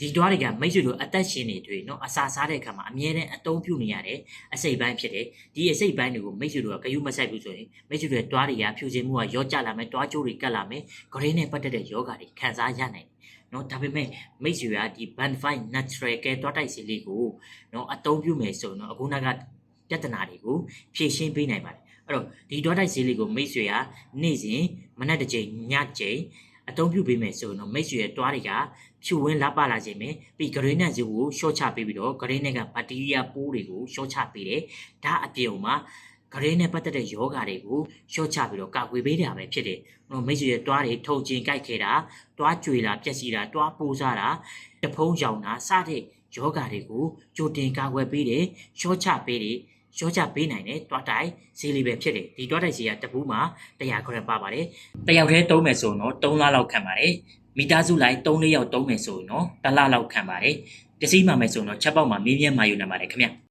ဒီတွားတွေကမိတ်ဆွေတို့အသက်ရှင်နေတွေ့နော်အစာစားတဲ့အခါမှာအမြဲတမ်းအသုံးပြုနေရတဲ့အစိတ်ပိုင်းဖြစ်တယ်ဒီအစိတ်ပိုင်းတွေကိုမိတ်ဆွေတို့ကဂယုမဆိုင်ဘူးဆိုရင်မိတ်ဆွေတို့တွားတွေကဖြူစင်မှုကရော့ကျလာမယ်တွားကြိုးတွေကတ်လာမယ်ဂရင်းနဲ့ပတ်သက်တဲ့ယောဂတွေခံစားရနိုင်တယ်နော်ဒါပေမဲ့မိတ်ဆွေကဒီ band 5 natural ကဲတွားတိုက်စီလေးကိုနော်အသုံးပြုမယ်ဆိုရင်တော့အခုနောက်ကပြဿနာတွေကိုဖြေရှင်းပေးနိုင်ပါတယ်အဲ့တော့ဒီတွားတိုက်စီလေးကိုမိတ်ဆွေကနေ့စဉ်မနက်တစ်ချိန်ညတစ်ချိန် အသုံးပြုပေးမယ်ဆိုရင်တော့မိတ်ဆွေရဲ့တွားတွေကဖြူဝင်းလာပလာခြင်းပဲပြီးဂရင်းနဲ့ဇီကိုရှော့ချပေးပြီးတော့ဂရင်းနဲ့ကဘက်တီးရီးယားပိုးတွေကိုရှော့ချပေးတယ်ဒါအပြင်မှာဂရင်းနဲ့ပတ်သက်တဲ့ယောဂါတွေကိုရှော့ချပြီးတော့ကာကွယ်ပေးတာပဲဖြစ်တယ်ဟိုမိတ်ဆွေရဲ့တွားတွေထုံကျင်ကြိုက်ခဲ့တာတွားကြွေလာပြက်စီတာတွားပိုးစားတာတဖုံးရောင်တာစတဲ့ယောဂါတွေကိုကြိုတင်ကာကွယ်ပေးတယ်ရှော့ချပေးတယ် ရှော့ချပေးနိုင်တယ်တွားတိုင်ဈေးလေးပဲဖြစ်တယ်ဒီတွားတိုင်ဈေးကတပူးမှာ100ခရက်ပါပါတယ်တယောက်တည်းတုံးမယ်ဆိုတော့3လလောက်ခံပါတယ်မိသားစုလိုက်3-4ယောက်တုံးမယ်ဆိုရင်တော့တစ်လလောက်ခံပါတယ်တစည်းမှမယ်ဆိုရင်တော့ချက်ပေါက်မှာမင်းမြတ်မာယူနေပါတယ်ခင်ဗျ